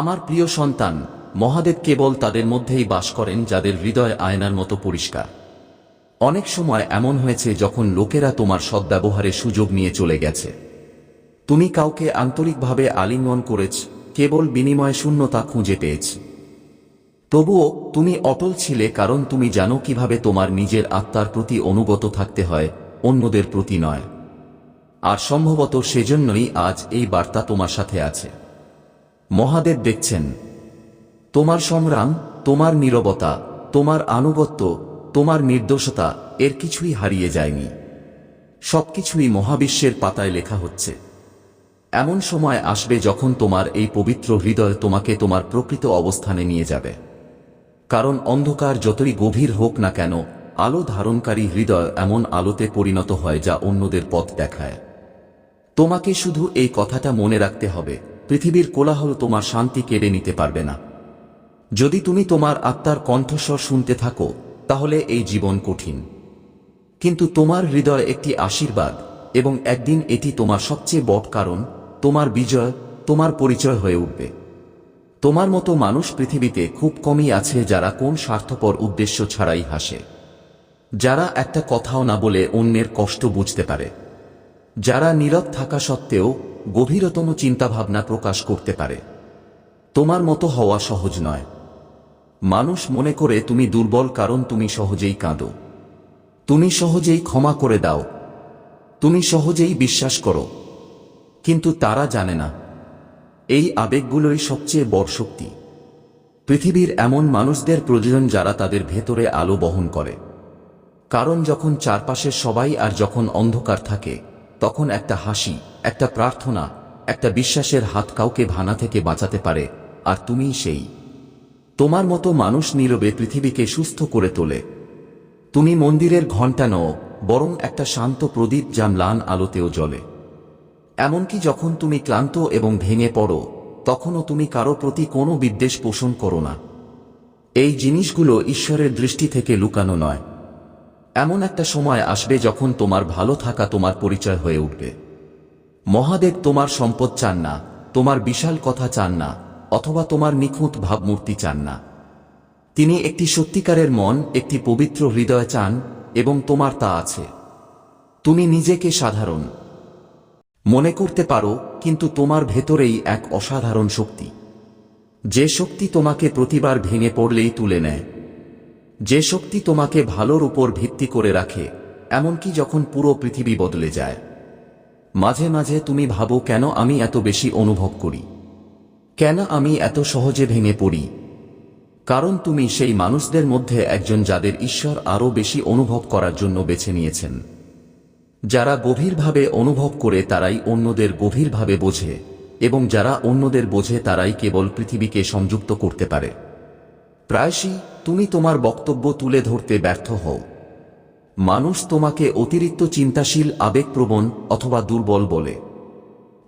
আমার প্রিয় সন্তান, মহাদেব কেবল তাদের মধ্যেই বাস করেন যাদের হৃদয় আয়নার মতো পরিষ্কার। অনেক সময় এমন হয়েছে যখন লোকেরা তোমার সদ্ব্যবহারে সুযোগ নিয়ে চলে গেছে। তুমি কাউকে আন্তরিকভাবে আলিঙ্গন করেছ, কেবল বিনিময়ে শূন্যতা খুঁজে পেয়েছ। তবুও তুমি অটল ছিলে কারণ তুমি জানো কীভাবে তোমার নিজের আত্মার প্রতি অনুগত থাকতে হয়, অন্যদের প্রতি নয়। আর সম্ভবত সেজন্যই আজ এই বার্তা তোমার সাথে আছে। মহাদেব দেখছেন। তোমার সংগ্রাম, তোমার নীরবতা, তোমার আনুগত্য, তোমার নির্দোষতা, এর কিছুই হারিয়ে যায়নি। সবকিছুই মহাবিশ্বের পাতায় লেখা হচ্ছে। এমন সময় আসবে যখন তোমার এই পবিত্র হৃদয় তোমাকে তোমার প্রকৃত অবস্থানে নিয়ে যাবে। কারণ অন্ধকার যতই গভীর হোক না কেন, আলো ধারণকারী হৃদয় এমন আলোতে পরিণত হয় যা অন্যদের পথ দেখায়। তোমাকে শুধু এই কথাটা মনে রাখতে হবে পৃথিবীর কোলাহল তোমার শান্তি কেড়ে নিতে পারবে না। যদি তুমি তোমার আত্মার কণ্ঠস্বর শুনতে থাকো, তাহলে এই জীবন কঠিন। কিন্তু তোমার হৃদয় একটি আশীর্বাদ, এবং একদিন এটি তোমার সবচেয়ে বড় কারণ, তোমার বিজয়, তোমার পরিচয় হয়ে উঠবে। তোমার মতো মানুষ পৃথিবীতে খুব কমই আছে যারা কোন স্বার্থপর উদ্দেশ্য ছাড়াই হাসে। যারা একটা কথাও না বলে অন্যের কষ্ট বুঝতে পারে। যারা নীরব থাকা সত্ত্বেও গভীরতম চিন্তাভাবনা প্রকাশ করতে পারে। তোমার মতো হওয়া সহজ নয়। মানুষ মনে করে তুমি দুর্বল কারণ তুমি সহজেই কাঁদো। তুমি সহজেই ক্ষমা করে দাও। তুমি সহজেই বিশ্বাস করো। কিন্তু তারা জানে না। এই আবেগগুলোই সবচেয়ে বড় শক্তি। পৃথিবীর এমন মানুষদের প্রয়োজন যারা তাদের ভেতরে আলো বহন করে। কারণ যখন চারপাশের সবাই আর যখন অন্ধকার থাকে, তখন একটা হাসি একটা প্রার্থনা, একটা বিশ্বাসের হাত কাউকে ভানা থেকে বাঁচাতে পারে, আর তুমিই সেই। তোমার মতো মানুষ নীরবে পৃথিবীকে সুস্থ করে তোলে। তুমি মন্দিরের ঘণ্টা নও, বরং একটা শান্ত প্রদীপ যা ম্লান আলোতেও জ্বলে। এমনকি যখন তুমি ক্লান্ত এবং ভেঙে পড়ো, তখনও তুমি কারও প্রতি কোনো বিদ্বেষ পোষণ করো না। এই জিনিসগুলো ঈশ্বরের দৃষ্টি থেকে লুকানো নয়। এমন একটা সময় আসবে যখন তোমার ভালো থাকা তোমার পরিচয় হয়ে উঠবে। মহাদেব তোমার সম্পদ চান না, তোমার বিশাল কথা চান না, অথবা তোমার নিখুঁত ভাবমূর্তি চান না। তিনি একটি সত্যিকারের মন, একটি পবিত্র হৃদয় চান, এবং তোমার তা আছে। তুমি নিজেকে সাধারণ। মনে করতে পারো, কিন্তু তোমার ভেতরেই এক অসাধারণ শক্তি। যে শক্তি তোমাকে প্রতিবার ভেঙে পড়লেই তুলে নেয়। যে শক্তি তোমাকে ভালোর উপর ভিত্তি করে রাখে, এমনকি যখন পুরো পৃথিবী বদলে যায়। মাঝে মাঝে তুমি ভাবো কেন আমি এত বেশি অনুভব করি। কেন আমি এত সহজে ভেঙে পড়ি? কারণ তুমি সেই মানুষদের মধ্যে একজন যাদের ঈশ্বর আরও বেশি অনুভব করার জন্য বেছে নিয়েছেন। যারা গভীরভাবে অনুভব করে তারাই অন্যদের গভীরভাবে বোঝে, এবং যারা অন্যদের বোঝে তারাই কেবল পৃথিবীকে সংযুক্ত করতে পারে। প্রায়শই তুমি তোমার বক্তব্য তুলে ধরতে ব্যর্থ হও। মানুষ তোমাকে অতিরিক্ত চিন্তাশীল, আবেগপ্রবণ অথবা দুর্বল বলে।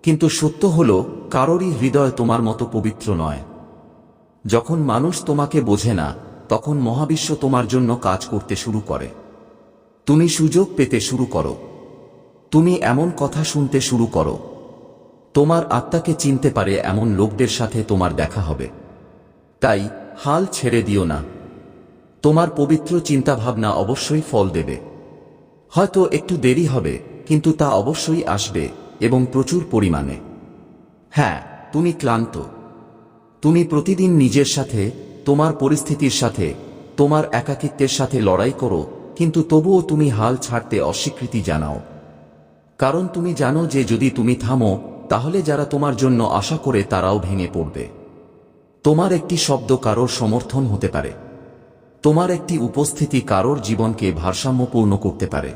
কিন্তু সত্য হল, কারোরই হৃদয় তোমার মতো পবিত্র নয়। যখন মানুষ তোমাকে বোঝে না, তখন মহাবিশ্ব তোমার জন্য কাজ করতে শুরু করে। তুমি সুযোগ পেতে শুরু করো। তুমি এমন কথা শুনতে শুরু করো। তোমার আত্মাকে চিনতে পারে এমন লোকদের সাথে তোমার দেখা হবে। তাই হাল ছেড়ে দিও না। তোমার পবিত্র চিন্তাভাবনা অবশ্যই ফল দেবে। হয়তো একটু দেরি হবে, কিন্তু তা অবশ্যই আসবে এবং প্রচুর পরিমাণে। হ্যাঁ তুমি ক্লান্ত। তুমি প্রতিদিন নিজের সাথে, তোমার পরিস্থিতির সাথে, তোমার একাকিত্বের সাথে লড়াই করো, কিন্তু তবুও তুমি হাল ছাড়তে অস্বীকৃতি জানাও। কারণ তুমি জানো যে যদি তুমি থামো, তাহলে যারা তোমার জন্য আশা করে তারাও ভেঙে পড়বে। তোমার একটি শব্দ কারোর সমর্থন হতে পারে। তোমার একটি উপস্থিতি কারোর জীবনকে ভারসাম্যপূর্ণ করতে পারে।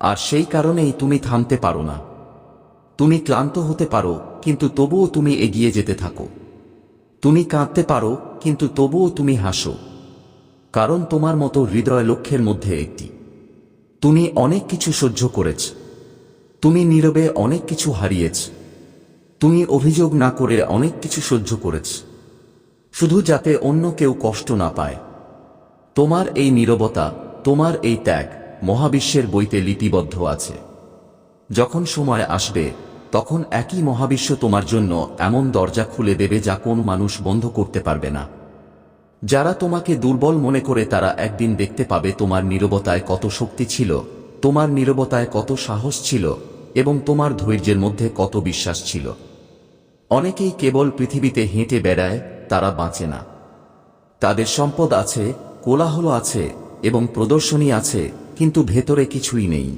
আর সেই কারণেই তুমি থামতে পারো না। তুমি ক্লান্ত হতে পারো, কিন্তু তবুও তুমি এগিয়ে যেতে থাকো। তুমি কাঁদতে পারো, কিন্তু তবুও তুমি হাসো। কারণ তোমার মতো হৃদয় লক্ষ্যের মধ্যে একটি। তুমি অনেক কিছু সহ্য করেছ। তুমি নীরবে অনেক কিছু হারিয়েছ। তুমি অভিযোগ না করে অনেক কিছু সহ্য করেছ। শুধু যাতে অন্য কেউ কষ্ট না পায়। তোমার এই নীরবতা, তোমার এই ত্যাগ মহাবিশ্বের বইতে লিপিবদ্ধ আছে। যখন সময় আসবে, তখন একই মহাবিশ্ব তোমার জন্য এমন দরজা খুলে দেবে যা কোন মানুষ বন্ধ করতে পারবে না। যারা তোমাকে দুর্বল মনে করে তারা একদিন দেখতে পাবে তোমার নীরবতায় কত শক্তি ছিল, তোমার নীরবতায় কত সাহস ছিল এবং তোমার ধৈর্যের মধ্যে কত বিশ্বাস ছিল। অনেকেই কেবল পৃথিবীতে হেঁটে বেড়ায়, তারা বাঁচে না। তাদের সম্পদ আছে কোলাহল আছে এবং প্রদর্শনী আছে, কিন্তু ভেতরে কিছুই নেই।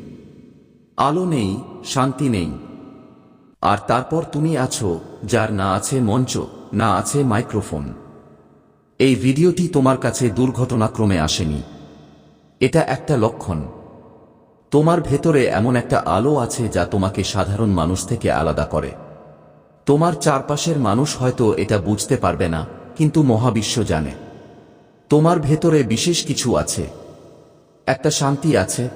আলো নেই, শান্তি নেই। আর তারপর তুমি আছো, যার না আছে মঞ্চ, না আছে মাইক্রোফোন। এই ভিডিওটি তোমার কাছে দুর্ঘটনাক্রমে আসেনি। এটা একটা লক্ষণ। তোমার ভেতরে এমন একটা আলো আছে যা তোমাকে সাধারণ মানুষ থেকে আলাদা করে। তোমার চারপাশের মানুষ হয়তো এটা বুঝতে পারবে না, কিন্তু মহাবিশ্ব জানে। তোমার ভেতরে বিশেষ কিছু আছে। একটা শান্তি আছে,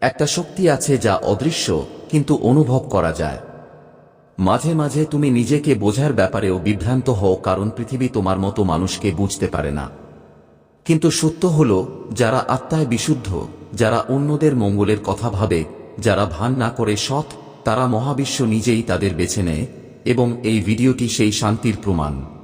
একটা শক্তি আছে যা অদৃশ্য, কিন্তু অনুভব করা যায়। মাঝে মাঝে তুমি নিজেকে বোঝার ব্যাপারেও বিভ্রান্ত হও কারণ পৃথিবী তোমার মতো মানুষকে বুঝতে পারে না। কিন্তু সত্য হল, যারা আত্মায় বিশুদ্ধ, যারা অন্যদের মঙ্গলের কথা ভাবে, যারা ভান না করে সৎ, তারা মহাবিশ্ব নিজেই তাদের বেছে নেয়, এবং এই ভিডিওটি সেই শান্তির প্রমাণ।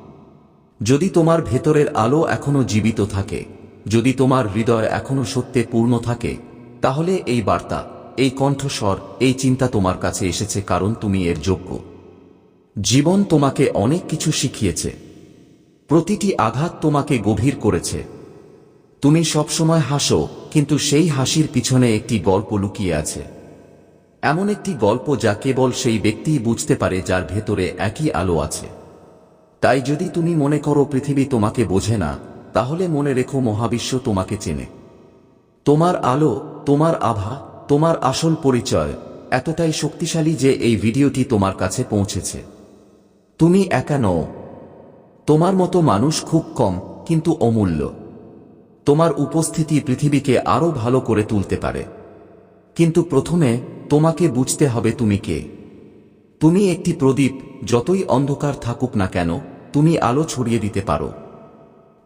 যদি তোমার ভেতরের আলো এখনও জীবিত থাকে, যদি তোমার হৃদয় এখনও সত্যে পূর্ণ থাকে, তাহলে এই বার্তা, এই কণ্ঠস্বর, এই চিন্তা তোমার কাছে এসেছে কারণ তুমি এর যোগ্য। জীবন তোমাকে অনেক কিছু শিখিয়েছে। প্রতিটি আঘাত তোমাকে গভীর করেছে। তুমি সবসময় হাসো, কিন্তু সেই হাসির পিছনে একটি গল্প লুকিয়ে আছে। এমন একটি গল্প যা কেবল সেই ব্যক্তিই বুঝতে পারে যার ভেতরে একই আলো আছে। তাই যদি তুমি মনে করো পৃথিবী তোমাকে বোঝে না, তাহলে মনে রেখো মহাবিশ্ব তোমাকে চেনে। তোমার আলো, তোমার আভা, তোমার আসল পরিচয়, এতটাই শক্তিশালী যে এই ভিডিওটি তোমার কাছে পৌঁছেছে। তুমি একা নও। তোমার মতো মানুষ খুব কম, কিন্তু অমূল্য। তোমার উপস্থিতি পৃথিবীকে আরও ভালো করে তুলতে পারে। কিন্তু প্রথমে তোমাকে বুঝতে হবে তুমি কে। তুমি একটি প্রদীপ, যতই অন্ধকার থাকুক না কেন, তুমি আলো ছড়িয়ে দিতে পারো।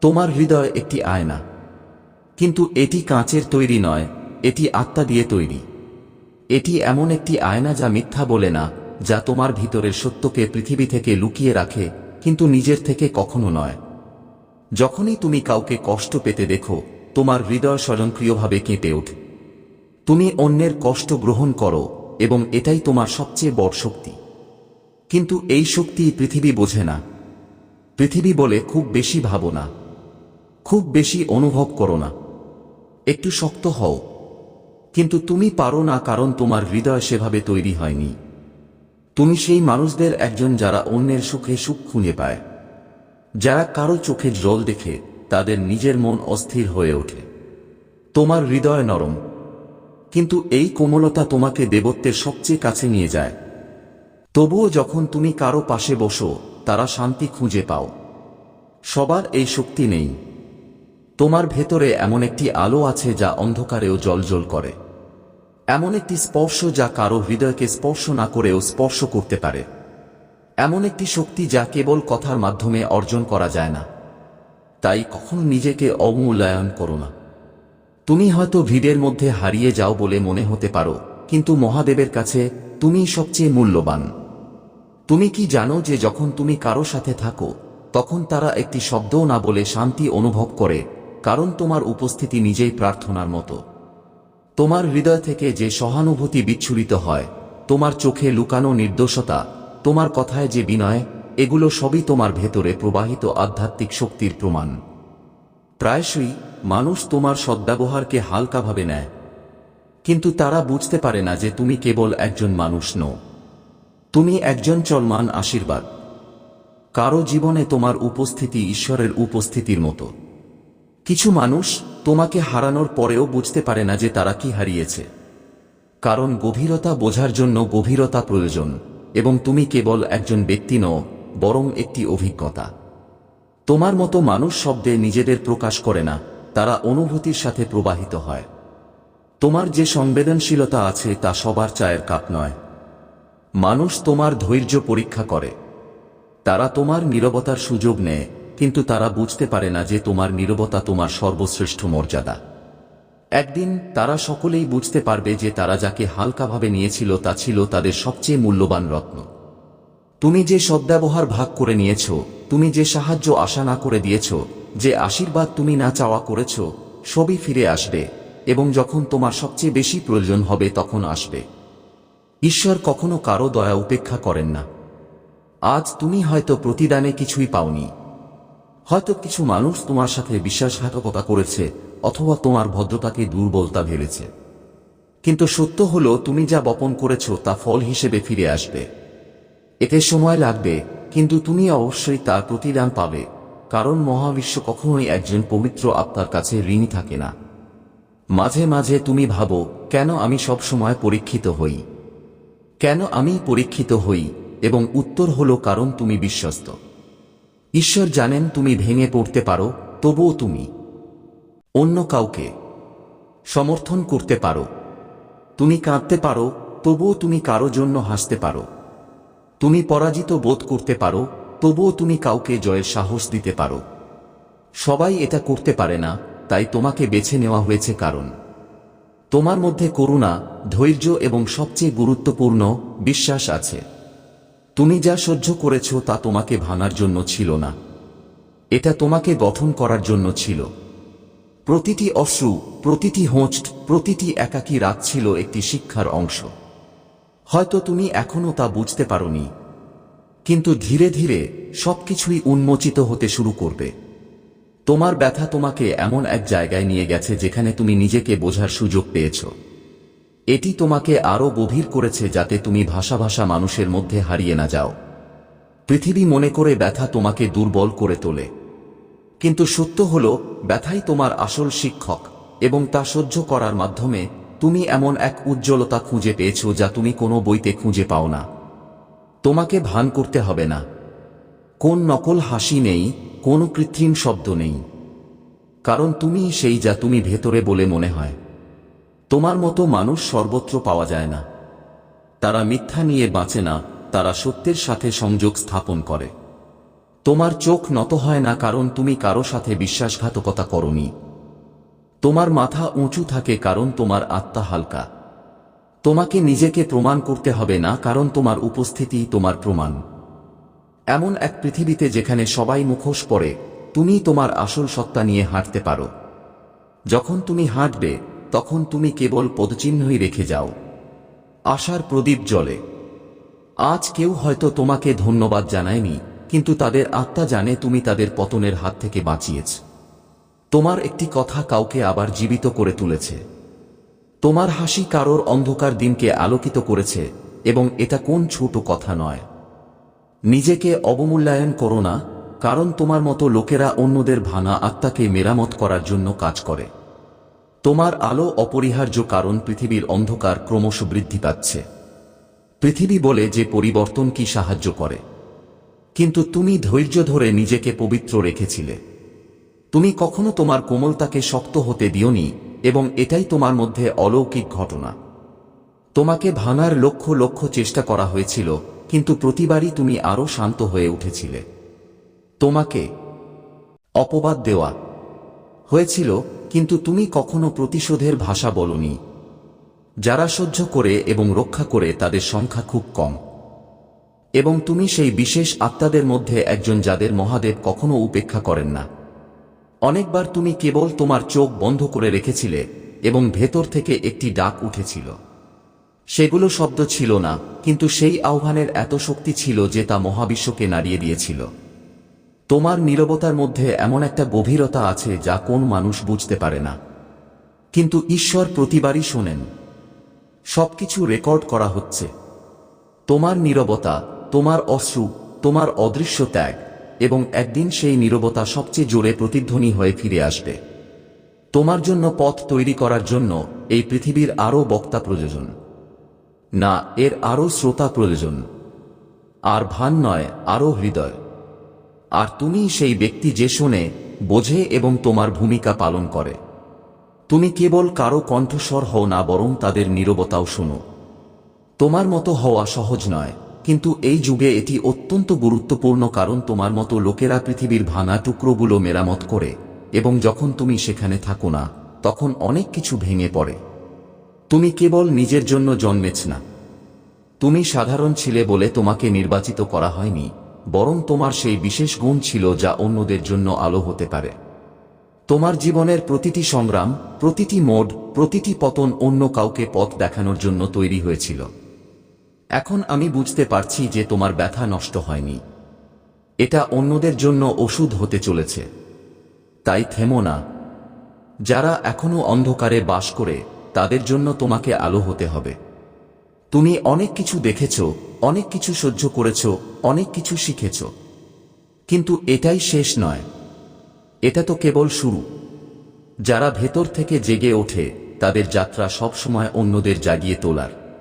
তোমার হৃদয় একটি আয়না। কিন্তু এটি কাঁচের তৈরি নয়, এটি আত্মা দিয়ে তৈরি। এটি এমন একটি আয়না যা মিথ্যা বলে না, যা তোমার ভিতরের সত্যকে পৃথিবী থেকে লুকিয়ে রাখে, কিন্তু নিজের থেকে কখনো নয়। যখনই তুমি কাউকে কষ্ট পেতে দেখো, তোমার হৃদয় স্বয়ংক্রিয়ভাবে কেঁপে ওঠে। তুমি অন্যের কষ্ট গ্রহণ করো, এবং এটাই তোমার সবচেয়ে বড় শক্তি। কিন্তু এই শক্তি পৃথিবী বোঝে না। পৃথিবী বলে খুব বেশি ভাবো না। খুব বেশি অনুভব করো না। একটু শক্ত হও। কিন্তু তুমি পারো না কারণ তোমার হৃদয় সেভাবে তৈরি হয়নি। তুমি সেই মানুষদের একজন যারা অন্যের সুখে সুখ খুঁজে পায়। যারা কারও চোখে জল দেখে তাদের নিজের মন অস্থির হয়ে ওঠে। তোমার হৃদয় নরম। কিন্তু এই কোমলতা তোমাকে দেবত্বের সবচেয়ে কাছে নিয়ে যায়। তবুও যখন তুমি কারও পাশে বসো, তারা শান্তি খুঁজে পাও। সবার এই শক্তি নেই। তোমার ভেতরে এমন একটি আলো আছে যা অন্ধকারেও জলজল করে। এমন একটি স্পর্শ যা কারও হৃদয়কে স্পর্শ না করেও স্পর্শ করতে পারে। এমন একটি শক্তি যা কেবল কথার মাধ্যমে অর্জন করা যায় না। তাই কখনো নিজেকে অমূল্যায়ন করো না। তুমি হয়তো ভিড়ের মধ্যে হারিয়ে যাও বলে মনে হতে পারো, কিন্তু মহাদেবের কাছে তুমি সবচেয়ে মূল্যবান। তুমি কি জানো যে যখন তুমি কারও সাথে থাকো, তখন তারা একটি শব্দও না বলে শান্তি অনুভব করে, কারণ তোমার উপস্থিতি নিজেই প্রার্থনার মতো। তোমার হৃদয় থেকে যে সহানুভূতি বিচ্ছুরিত হয়, তোমার চোখে লুকানো নির্দোষতা, তোমার কথায় যে বিনয়, এগুলো সবই তোমার ভেতরে প্রবাহিত আধ্যাত্মিক শক্তির প্রমাণ। প্রায়শই মানুষ তোমার সদ্ব্যবহারকে হালকাভাবে নেয়। কিন্তু তারা বুঝতে পারে না যে তুমি কেবল একজন মানুষ নও। তুমি একজন চলমান আশীর্বাদ। কারও জীবনে তোমার উপস্থিতি ঈশ্বরের উপস্থিতির মতো। কিছু মানুষ তোমাকে হারানোর পরেও বুঝতে পারে না যে তারা কি হারিয়েছে। কারণ গভীরতা বোঝার জন্য গভীরতা প্রয়োজন, এবং তুমি কেবল একজন ব্যক্তি নও, বরং একটি অভিজ্ঞতা। তোমার মতো মানুষ শব্দে নিজেদের প্রকাশ করে না, তারা অনুভূতির সাথে প্রবাহিত হয়। তোমার যে সংবেদনশীলতা আছে তা সবার চায়ের কাপ নয়। মানুষ তোমার ধৈর্য পরীক্ষা করে। তারা তোমার নীরবতার সুযোগ নেয়, কিন্তু তারা বুঝতে পারে না যে তোমার নীরবতা তোমার সর্বশ্রেষ্ঠ মর্যাদা। একদিন তারা সকলেই বুঝতে পারবে যে তারা যাকে হালকাভাবে নিয়েছিল তা ছিল তাদের সবচেয়ে মূল্যবান রত্ন। তুমি যে সদ্ব্যবহার ভাগ করে নিয়েছ, তুমি যে সাহায্য আশা না করে দিয়েছ, যে আশীর্বাদ তুমি না চাওয়া করেছ, সবই ফিরে আসবে, এবং যখন তোমার সবচেয়ে বেশি প্রয়োজন হবে তখন আসবে। ঈশ্বর কখনো কারও দয়া উপেক্ষা করেন না। আজ তুমি হয়তো প্রতিদানে কিছুই পাওনি। হয়তো কিছু মানুষ তোমার সাথে বিশ্বাসঘাতকতা করেছে অথবা তোমার ভদ্রতাকে দুর্বলতা ভেবেছে। কিন্তু সত্য হলো, তুমি যা বপন করেছ তা ফল হিসেবে ফিরে আসবে। এতে সময় লাগবে, কিন্তু তুমি অবশ্যই তার প্রতিদান পাবে, কারণ মহাবিশ্ব কখনোই একজন পবিত্র আত্মার কাছে ঋণী থাকে না। মাঝে মাঝে তুমি ভাবো, কেন আমি সব সময় পরীক্ষিত হই? কেন আমি পরীক্ষিত হই এবং উত্তর হলো কারণ তুমি বিশ্বস্ত। ঈশ্বর জানেন তুমি ভেঙে পড়তে পারো, তবুও তুমি অন্য কাউকে সমর্থন করতে পারো। তুমি কাঁদতে পারো, তবুও তুমি কারও জন্য হাসতে পারো। তুমি পরাজিত বোধ করতে পারো, তবুও তুমি কাউকে জয়ের সাহস দিতে পারো। সবাই এটা করতে পারে না, তাই তোমাকে বেছে নেওয়া হয়েছে কারণ। তোমার মধ্যে করুণা, ধৈর্য এবং সবচেয়ে গুরুত্বপূর্ণ বিশ্বাস আছে। তুমি যা সহ্য করেছ তা তোমাকে ভাঙার জন্য ছিল না। এটা তোমাকে গঠন করার জন্য ছিল। প্রতিটি অশ্রু, প্রতিটি হোঁচ প্রতিটি একাকী রাত ছিল একটি শিক্ষার অংশ। হয়তো তুমি এখনও তা বুঝতে পারোনি। কিন্তু ধীরে ধীরে সবকিছুই উন্মোচিত হতে শুরু করবে। তোমার ব্যথা তোমাকে এমন এক জায়গায় নিয়ে গেছে যেখানে তুমি নিজেকে বোঝার সুযোগ পেয়েছ। এটি তোমাকে আরও গভীর করেছে যাতে তুমি ভাষা ভাষা মানুষের মধ্যে হারিয়ে না যাও। পৃথিবী মনে করে ব্যথা তোমাকে দুর্বল করে তোলে। কিন্তু সত্য হল, ব্যথাই তোমার আসল শিক্ষক এবং তা সহ্য করার মাধ্যমে তুমি এমন এক উজ্জ্বলতা খুঁজে পেয়েছ যা তুমি কোনো বইতে খুঁজে পাও না। তোমাকে ভান করতে হবে না। কোন নকল হাসি নেই কোনো কৃত্রিম শব্দ নেই। কারণ তুমি সেই যা তুমি ভেতরে বলে মনে হয়। তোমার মতো মানুষ সর্বত্র পাওয়া যায় না। তারা মিথ্যা নিয়ে বাঁচে না, তারা সত্যের সাথে সংযোগ স্থাপন করে। তোমার চোখ নত হয় না কারণ তুমি কারও সাথে বিশ্বাসঘাতকতা করনি। তোমার মাথা উঁচু থাকে কারণ তোমার আত্মা হালকা। তোমাকে নিজেকে প্রমাণ করতে হবে না কারণ তোমার উপস্থিতি তোমার প্রমাণ। এমন এক পৃথিবীতে যেখানে সবাই মুখোশ পরে, তুমি তোমার আসল সত্তা নিয়ে হাঁটতে পারো। যখন তুমি হাঁটবে, তখন তুমি কেবল পদচিহ্নই রেখে যাও। আশার প্রদীপ জলে আজ কেউ হয়তো তোমাকে ধন্যবাদ জানায়নি, কিন্তু তাদের আত্মা জানে তুমি তাদের পতনের হাত থেকে বাঁচিয়েছ। তোমার একটি কথা কাউকে আবার জীবিত করে তুলেছে। তোমার হাসি কারোর অন্ধকার দিনকে আলোকিত করেছে, এবং এটা কোন ছোট কথা নয়। নিজেকে অবমূল্যায়ন করো না, কারণ তোমার মতো লোকেরা অন্যদের ভাঙা আত্মাকে মেরামত করার জন্য কাজ করে। তোমার আলো অপরিহার্য কারণ পৃথিবীর অন্ধকার ক্রমশ বৃদ্ধি পাচ্ছে। পৃথিবী বলে যে পরিবর্তন কি সাহায্য করে। কিন্তু তুমি ধৈর্য ধরে নিজেকে পবিত্র রেখেছিলে। তুমি কখনো তোমার কোমলতাকে শক্ত হতে দিওনি, এবং এটাই তোমার মধ্যে অলৌকিক ঘটনা। তোমাকে ভাঙার লক্ষ লক্ষ চেষ্টা করা হয়েছিল কিন্তু প্রতিবারই তুমি আরও শান্ত হয়ে উঠেছিলে। তোমাকে অপবাদ দেওয়া হয়েছিল, কিন্তু তুমি কখনো প্রতিশোধের ভাষা বলনি। যারা সহ্য করে এবং রক্ষা করে তাদের সংখ্যা খুব কম। এবং তুমি সেই বিশেষ আত্মাদের মধ্যে একজন যাদের মহাদেব কখনো উপেক্ষা করেন না। অনেকবার তুমি কেবল তোমার চোখ বন্ধ করে রেখেছিলে এবং ভেতর থেকে একটি ডাক উঠেছিল। সেগুলো শব্দ ছিল না, কিন্তু সেই আহ্বানের এত শক্তি ছিল যে তা মহাবিশ্বকে নাড়িয়ে দিয়েছিল। তোমার নীরবতার মধ্যে এমন একটা গভীরতা আছে যা কোন মানুষ বুঝতে পারে না। কিন্তু ঈশ্বর প্রতিবারই শোনেন। সবকিছু রেকর্ড করা হচ্ছে। তোমার নীরবতা, তোমার অশ্রু, তোমার অদৃশ্য ত্যাগ এবং একদিন সেই নীরবতা সবচেয়ে জোরে প্রতিধ্বনি হয়ে ফিরে আসবে। তোমার জন্য পথ তৈরি করার জন্য এই পৃথিবীর আরও বক্তা প্রয়োজন। না, এর আরও শ্রোতা প্রয়োজন। আর ভান নয়, আরও হৃদয়। আর তুমি সেই ব্যক্তি যে শোনে, বোঝে এবং তোমার ভূমিকা পালন করে। তুমি কেবল কারও কণ্ঠস্বর হও না, বরং তাদের নীরবতাও শোনো। তোমার মতো হওয়া সহজ নয়, কিন্তু এই যুগে এটি অত্যন্ত গুরুত্বপূর্ণ কারণ তোমার মতো লোকেরা পৃথিবীর ভাঙা টুকরোগুলো মেরামত করে, এবং যখন তুমি সেখানে থাকো না, তখন অনেক কিছু ভেঙে পড়ে। তুমি কেবল নিজের জন্য জন্মেছ না। তুমি সাধারণ ছিলে বলে তোমাকে নির্বাচিত করা হয়নি, বরং তোমার সেই বিশেষ গুণ ছিল যা অন্যদের জন্য আলো হতে পারে। তোমার জীবনের প্রতিটি সংগ্রাম, প্রতিটি মোড, প্রতিটি পতন অন্য কাউকে পথ দেখানোর জন্য তৈরি হয়েছিল। এখন আমি বুঝতে পারছি যে তোমার ব্যথা নষ্ট হয়নি। এটা অন্যদের জন্য ওষুধ হতে চলেছে। তাই থেমো না। যারা এখনও অন্ধকারে বাস করে তাদের জন্য তোমাকে আলো হতে হবে। তুমি অনেক কিছু দেখেছ, অনেক কিছু সহ্য করেছ, অনেক কিছু শিখেছ। কিন্তু এটাই শেষ নয়। এটা তো কেবল শুরু। যারা ভেতর থেকে জেগে ওঠে, তাদের যাত্রা সবসময় অন্যদের জাগিয়ে তোলার।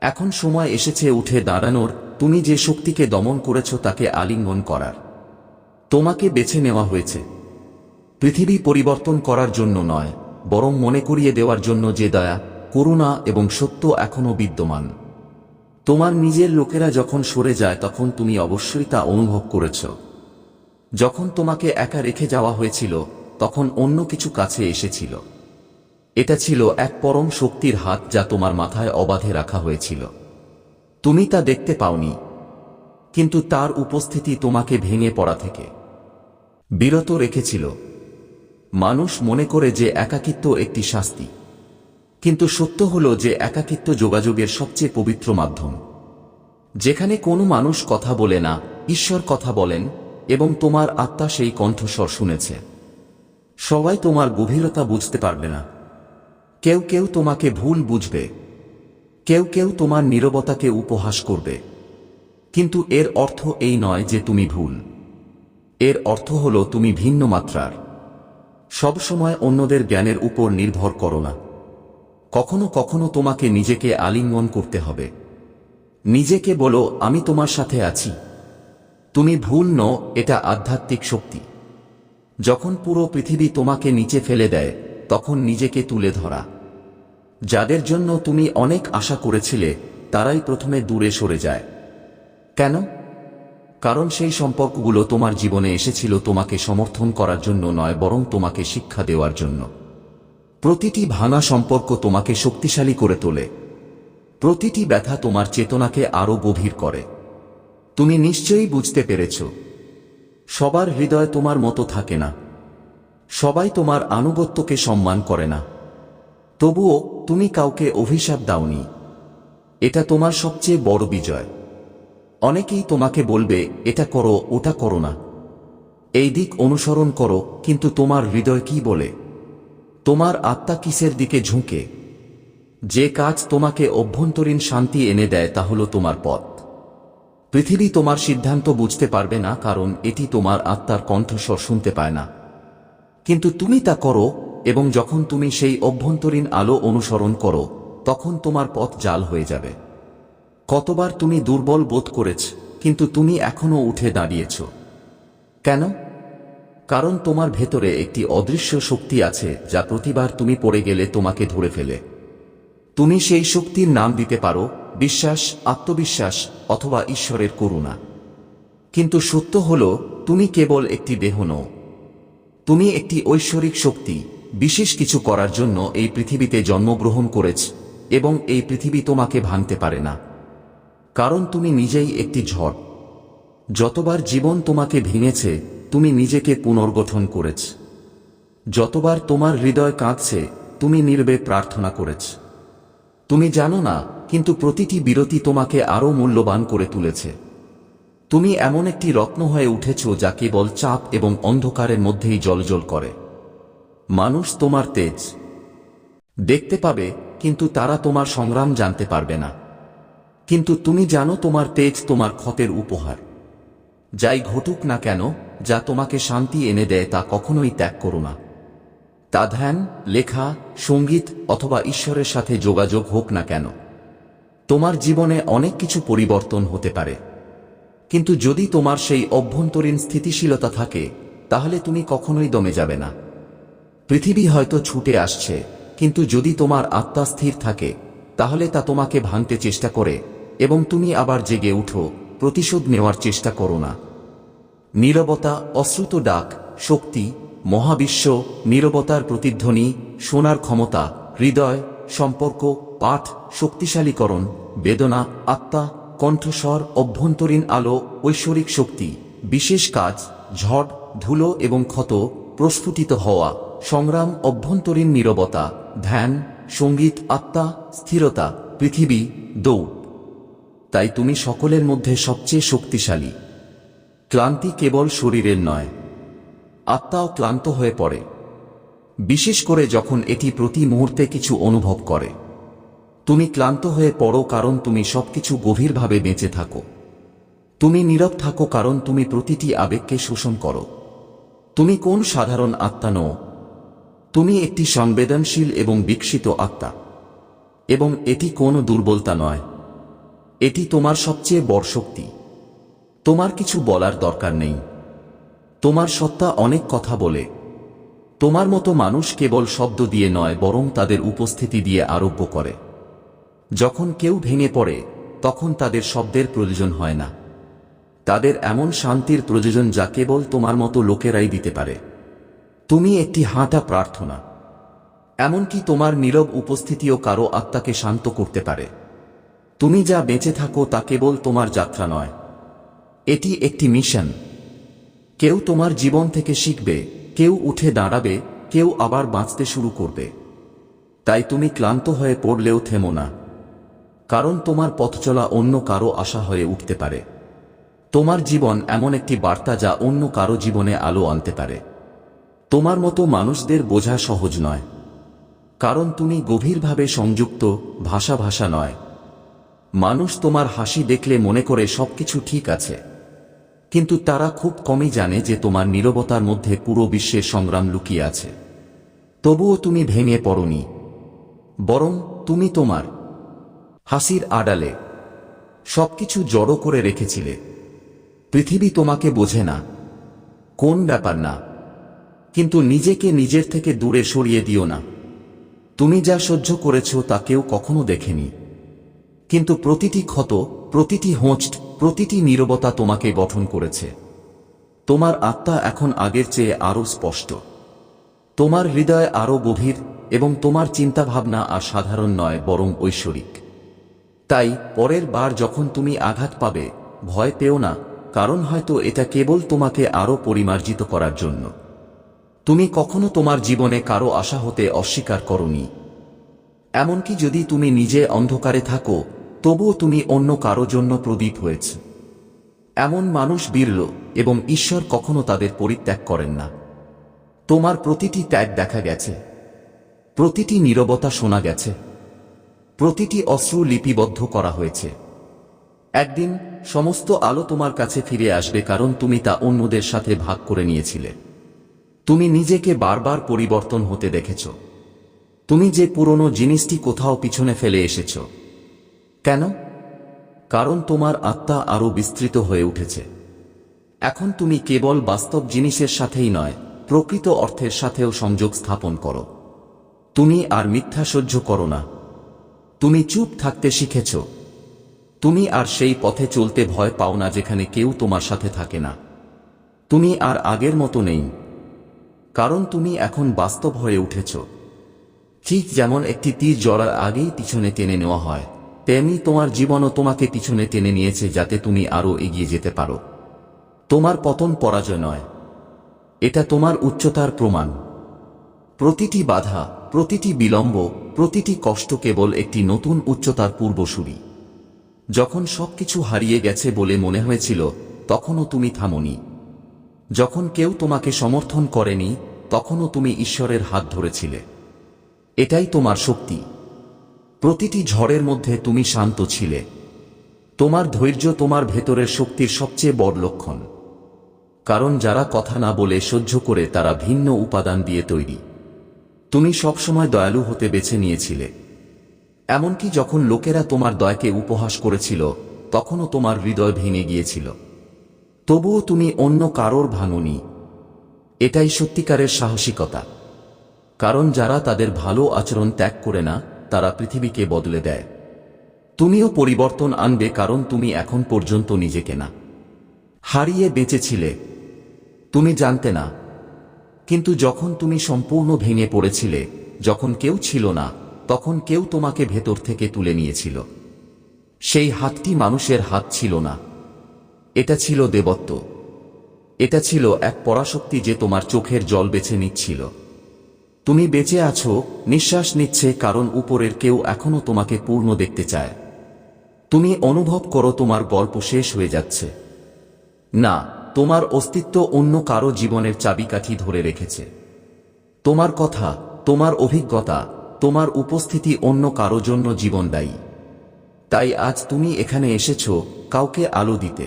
এখন সময় এসেছে উঠে দাঁড়ানোর, তুমি যে শক্তিকে দমন করেছ তাকে আলিঙ্গন করার। তোমাকে বেছে নেওয়া হয়েছে। পৃথিবী পরিবর্তন করার জন্য নয় বরং মনে করিয়ে দেওয়ার জন্য যে দয়া, করুণা এবং সত্য এখনও বিদ্যমান। তোমার নিজের লোকেরা যখন সরে যায় তখন তুমি অবশ্যই তা অনুভব করেছ। যখন তোমাকে একা রেখে যাওয়া হয়েছিল, তখন অন্য কিছু কাছে এসেছিল। এটা ছিল এক পরম শক্তির হাত যা তোমার মাথায় অবাধে রাখা হয়েছিল। তুমি তা দেখতে পাওনি, কিন্তু তার উপস্থিতি তোমাকে ভেঙে পড়া থেকে বিরত রেখেছিল। মানুষ মনে করে যে একাকিত্ব একটি শাস্তি। কিন্তু সত্য হল যে একাকিত্ব যোগাযোগের সবচেয়ে পবিত্র মাধ্যম। যেখানে কোনো মানুষ কথা বলে না, ঈশ্বর কথা বলেন এবং তোমার আত্মা সেই কণ্ঠস্বর শুনেছে। সবাই তোমার গভীরতা বুঝতে পারবে না। কেউ কেউ তোমাকে ভুল বুঝবে। কেউ কেউ তোমার নীরবতাকে উপহাস করবে। কিন্তু এর অর্থ এই নয় যে তুমি ভুল। এর অর্থ হল তুমি ভিন্ন মাত্রার। সবসময় অন্যদের জ্ঞানের উপর নির্ভর করো না। কখনো কখনো তোমাকে নিজেকে আলিঙ্গন করতে হবে। নিজেকে বলো, আমি তোমার সাথে আছি। তুমি ভুল ন এটা আধ্যাত্মিক শক্তি। যখন পুরো পৃথিবী তোমাকে নিচে ফেলে দেয়, তখন নিজেকে তুলে ধরা। যাদের জন্য তুমি অনেক আশা করেছিলে, তারাই প্রথমে দূরে সরে যায়। কেন? কারণ সেই সম্পর্কগুলো তোমার জীবনে এসেছিল তোমাকে সমর্থন করার জন্য নয়, বরং তোমাকে শিক্ষা দেওয়ার জন্য। প্রতিটি ভাঙা সম্পর্ক তোমাকে শক্তিশালী করে তোলে। প্রতিটি ব্যথা তোমার চেতনাকে আরও গভীর করে। তুমি নিশ্চয়ই বুঝতে পেরেছ, সবার হৃদয় তোমার মতো থাকে না। সবাই তোমার আনুগত্যকে সম্মান করে না। তবুও তুমি কাউকে অভিশাপ দাওনি। এটা তোমার সবচেয়ে বড় বিজয়। অনেকেই তোমাকে বলবে, এটা করো, ওটা করো না। এই দিক অনুসরণ করো, কিন্তু তোমার হৃদয় কি বলে? তোমার আত্মা কিসের দিকে ঝুঁকে? যে কাজ তোমাকে অভ্যন্তরীণ শান্তি এনে দেয়, তা হল তোমার পথ। পৃথিবী তোমার সিদ্ধান্ত বুঝতে পারবে না, কারণ এটি তোমার আত্মার কণ্ঠস্বর শুনতে পায় না। কিন্তু তুমি তা করো, এবং যখন তুমি সেই অভ্যন্তরীণ আলো অনুসরণ করো, তখন তোমার পথ জাল হয়ে যাবে। কতবার তুমি দুর্বল বোধ করেছ, কিন্তু তুমি এখনও উঠে দাঁড়িয়েছ। কেন? কারণ তোমার ভেতরে একটি অদৃশ্য শক্তি আছে যা প্রতিবার তুমি পড়ে গেলে তোমাকে ধরে ফেলে। তুমি সেই শক্তির নাম দিতে পারো, বিশ্বাস, আত্মবিশ্বাস অথবা ঈশ্বরের করুণা। কিন্তু সত্য হল, তুমি কেবল একটি দেহ নও। তুমি একটি ঐশ্বরিক শক্তি, বিশেষ কিছু করার জন্য এই পৃথিবীতে জন্মগ্রহণ করেছ এবং এই পৃথিবী তোমাকে ভাঙতে পারে না। কারণ তুমি নিজেই একটি ঝড়। যতবার জীবন তোমাকে ভেঙেছে, তুমি নিজেকে পুনর্গঠন করেছ। যতবার তোমার হৃদয় কাঁদছে, তুমি নীরবে প্রার্থনা করেছ। তুমি জানো না, কিন্তু প্রতিটি বিরতি তোমাকে আরও মূল্যবান করে তুলেছে। তুমি এমন একটি রত্ন হয়ে উঠেছ যা কেবল চাপ এবং অন্ধকারের মধ্যেই জলজল করে। মানুষ তোমার তেজ। দেখতে পাবে, কিন্তু তারা তোমার সংগ্রাম জানতে পারবে না। কিন্তু তুমি জানো তোমার তেজ তোমার ক্ষতের উপহার। যাই ঘটুক না কেন, যা তোমাকে শান্তি এনে দেয় তা কখনোই ত্যাগ করো না। তা ধ্যান, লেখা, সংগীত অথবা ঈশ্বরের সাথে যোগাযোগ হোক না কেন। তোমার জীবনে অনেক কিছু পরিবর্তন হতে পারে। কিন্তু যদি তোমার সেই অভ্যন্তরীণ স্থিতিশীলতা থাকে, তাহলে তুমি কখনোই দমে যাবে না। পৃথিবী হয়তো ছুটে আসছে, কিন্তু যদি তোমার আত্মা স্থির থাকে, তাহলে তা তোমাকে ভাঙতে চেষ্টা করে এবং তুমি আবার জেগে উঠো, প্রতিশোধ নেওয়ার চেষ্টা করো না। নীরবতা, অশ্রুত ডাক, শক্তি, মহাবিশ্ব, নীরবতার প্রতিধ্বনি শোনার ক্ষমতা, হৃদয়, সম্পর্ক, পাঠ, শক্তিশালীকরণ, বেদনা, আত্মা, কণ্ঠস্বর, অভ্যন্তরীণ আলো, ঐশ্বরিক শক্তি, বিশেষ কাজ, ঝড়, ধুলো এবং ক্ষত, প্রস্ফুটিত হওয়া, সংগ্রাম, অভ্যন্তরীণ নীরবতা, ধ্যান, সংগীত, আত্মা, স্থিরতা, পৃথিবী, দৌড়। তাই তুমি সকলের মধ্যে সবচেয়ে শক্তিশালী। ক্লান্তি কেবল শরীরের নয়, আত্মাও ক্লান্ত হয়ে পড়ে। বিশেষ করে যখন এটি প্রতি মুহূর্তে কিছু অনুভব করে। তুমি ক্লান্ত হয়ে পড়ো কারণ তুমি সবকিছু গভীরভাবে বেঁচে থাকো। তুমি নীরব থাকো কারণ তুমি প্রতিটি আবেগকে শোষণ করো। তুমি কোন সাধারণ আত্মা নও। তুমি একটি সংবেদনশীল এবং বিকশিত আত্মা। এবং এটি কোনো দুর্বলতা নয়। এটি তোমার সবচেয়ে বড় শক্তি। তোমার কিছু বলার দরকার নেই। তোমার সত্তা অনেক কথা বলে। তোমার মতো মানুষ কেবল শব্দ দিয়ে নয়, বরং তাদের উপস্থিতি দিয়ে আরোগ্য করে। যখন কেউ ভেঙে পড়ে, তখন তাদের শব্দের প্রয়োজন হয় না। তাদের এমন শান্তির প্রয়োজন যা কেবল তোমার মতো লোকেরাই দিতে পারে। তুমি একটি হাঁটা প্রার্থনা। এমনকি তোমার নীরব উপস্থিতিও কারও আত্মাকে শান্ত করতে পারে। তুমি যা বেঁচে থাকো তা কেবল তোমার যাত্রা নয়। এটি একটি মিশন। কেউ তোমার জীবন থেকে শিখবে, কেউ উঠে দাঁড়াবে, কেউ আবার বাঁচতে শুরু করবে। তাই তুমি ক্লান্ত হয়ে পড়লেও থেমো না। কারণ তোমার পথ চলা অন্য কারও আশা হয়ে উঠতে পারে। তোমার জীবন এমন একটি বার্তা যা অন্য কারও জীবনে আলো আনতে পারে। তোমার মতো মানুষদের বোঝা সহজ নয়। কারণ তুমি গভীরভাবে সংযুক্ত, ভাষা ভাষা নয়। মানুষ তোমার হাসি দেখলে মনে করে সবকিছু ঠিক আছে। কিন্তু তারা খুব কমই জানে যে তোমার নীরবতার মধ্যে পুরো বিশ্বের সংগ্রাম লুকিয়ে আছে। তবুও তুমি ভেঙে পড়নি। বরং তুমি তোমার হাসির আড়ালে সবকিছু জড়ো করে রেখেছিলে। পৃথিবী তোমাকে বোঝে না, কোন ব্যাপার না। কিন্তু নিজেকে নিজের থেকে দূরে সরিয়ে দিও না। তুমি যা সহ্য করেছ তা কেউ কখনো দেখেনি। কিন্তু প্রতিটি ক্ষত, প্রতিটি হোঁচট, প্রতিটি নীরবতা তোমাকে গঠন করেছে। তোমার আত্মা এখন আগের চেয়ে আরও স্পষ্ট। তোমার হৃদয় আরও গভীর এবং তোমার চিন্তাভাবনা আর সাধারণ নয়, বরং ঐশ্বরিক। তাই, পরের বার যখন তুমি আঘাত পাবে, ভয় পেও না, কারণ হয়তো এটা কেবল তোমাকে আরও পরিমার্জিত করার জন্য। তুমি কখনো তোমার জীবনে কারও আশা হতে অস্বীকার করনি। এমনকি যদি তুমি নিজে অন্ধকারে থাকো তবুও তুমি অন্য কারও জন্য প্রদীপ হয়েছে। এমন মানুষ বিরল এবং ঈশ্বর কখনো তাদের পরিত্যাগ করেন না। তোমার প্রতিটি ত্যাগ দেখা গেছে। প্রতিটি নীরবতা শোনা গেছে। প্রতিটি অশ্রু লিপিবদ্ধ করা হয়েছে। একদিন সমস্ত আলো তোমার কাছে ফিরে আসবে কারণ তুমি তা অন্যদের সাথে ভাগ করে নিয়েছিলে। তুমি নিজেকে বারবার পরিবর্তন হতে দেখেছ। তুমি যে পুরনো জিনিসটি কোথাও পিছনে ফেলে এসেছ। কেন? কারণ তোমার আত্মা আরও বিস্তৃত হয়ে উঠেছে। এখন তুমি কেবল বাস্তব জিনিসের সাথেই নয়, প্রকৃত অর্থের সাথেও সংযোগ স্থাপন করো। তুমি আর মিথ্যা সহ্য করো না। তুমি চুপ থাকতে শিখেছ। তুমি আর সেই পথে চলতে ভয় পাও না যেখানে কেউ তোমার সাথে থাকে না। তুমি আর আগের মতো নেই। কারণ তুমি এখন বাস্তব হয়ে উঠেছ। ঠিক যেমন একটি তীর জড়ার আগেই পিছনে টেনে নেওয়া হয়। তেমনি তোমার জীবনও তোমাকে পিছনে টেনে নিয়েছে যাতে তুমি আরও এগিয়ে যেতে পারো। তোমার পতন পরাজয় নয়। এটা তোমার উচ্চতার প্রমাণ। প্রতিটি বাধা, প্রতিটি বিলম্ব, প্রতিটি কষ্ট কেবল একটি নতুন উচ্চতার পূর্বসূরি। যখন সবকিছু হারিয়ে গেছে বলে মনে হয়েছিল, তখনও তুমি থামনি। যখন কেউ তোমাকে সমর্থন করেনি, তখনও তুমি ঈশ্বরের হাত ধরেছিলে। এটাই তোমার শক্তি। প্রতিটি ঝড়ের মধ্যে তুমি শান্ত ছিলে। তোমার ধৈর্য তোমার ভেতরের শক্তির সবচেয়ে বড় লক্ষণ। কারণ যারা কথা না বলে সহ্য করে তারা ভিন্ন উপাদান দিয়ে তৈরি। তুমি সবসময় দয়ালু হতে বেছে নিয়েছিলে। এমনকি যখন লোকেরা তোমার দয়কে উপহাস করেছিল, তখনও তোমার হৃদয় ভেঙে গিয়েছিল। তবুও তুমি অন্য কারোর ভাঙনি। এটাই সত্যিকারের সাহসিকতা। কারণ যারা তাদের ভালো আচরণ ত্যাগ করে না তারা পৃথিবীকে বদলে দেয়। তুমিও পরিবর্তন আনবে কারণ তুমি এখন পর্যন্ত নিজেকে না। হারিয়ে বেঁচেছিলে। তুমি জানতে না। কিন্তু যখন তুমি সম্পূর্ণ ভেঙে পড়েছিলে, যখন কেউ ছিল না, তখন কেউ তোমাকে ভেতর থেকে তুলে নিয়েছিল। সেই হাতটি মানুষের হাত ছিল না। এটা ছিল দেবত্ব। এটা ছিল এক পরাশক্তি যে তোমার চোখের জল বেছে নিচ্ছিল। তুমি বেঁচে আছো, নিঃশ্বাস নিচ্ছে কারণ উপরের কেউ এখনও তোমাকে পূর্ণ দেখতে চায়। তুমি অনুভব করো তোমার গল্প শেষ হয়ে যাচ্ছে। না, তোমার অস্তিত্ব অন্য কারও জীবনের চাবিকাঠি ধরে রেখেছে। তোমার কথা, তোমার অভিজ্ঞতা, তোমার উপস্থিতি অন্য কারও জন্য জীবন দায়ী। তাই আজ তুমি এখানে এসেছ, কাউকে আলো দিতে।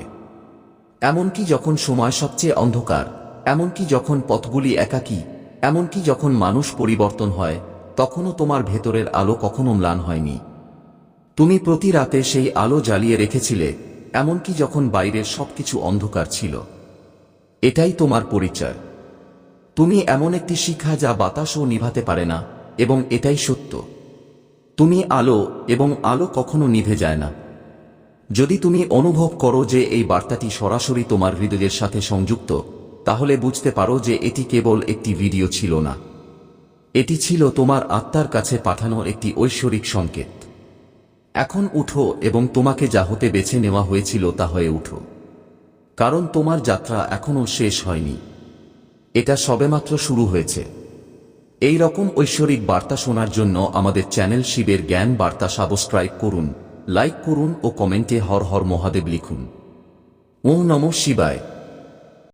এমনকি যখন সময় সবচেয়ে অন্ধকার, এমনকি যখন পথগুলি একাকী এমনকি যখন মানুষ পরিবর্তন হয়, তখনও তোমার ভেতরের আলো কখনো ম্লান হয়নি। তুমি প্রতি রাতে সেই আলো জ্বালিয়ে রেখেছিলে, এমনকি যখন বাইরের সবকিছু অন্ধকার ছিল। এটাই তোমার পরিচয়। তুমি এমন একটি শিক্ষা যা বাতাসও নিভাতে পারে না, এবং এটাই সত্য। তুমি আলো, এবং আলো কখনো নিভে যায় না। যদি তুমি অনুভব করো যে এই বার্তাটি সরাসরি তোমার হৃদয়ের সাথে সংযুক্ত তাহলে বুঝতে পারো যে এটি কেবল একটি ভিডিও ছিল না। এটি ছিল তোমার আত্মার কাছে পাঠানো একটি ঐশ্বরিক সংকেত। এখন উঠো এবং তোমাকে যা হতে বেছে নেওয়া হয়েছিল তা হয়ে উঠো। কারণ তোমার যাত্রা এখনও শেষ হয়নি। এটা সবেমাত্র শুরু হয়েছে। এই রকম ঐশ্বরিক বার্তা শোনার জন্য আমাদের চ্যানেল শিবের জ্ঞান বার্তা সাবস্ক্রাইব করুন, লাইক করুন ও কমেন্টে হর হর মহাদেব লিখুন। ও নম শিবায়।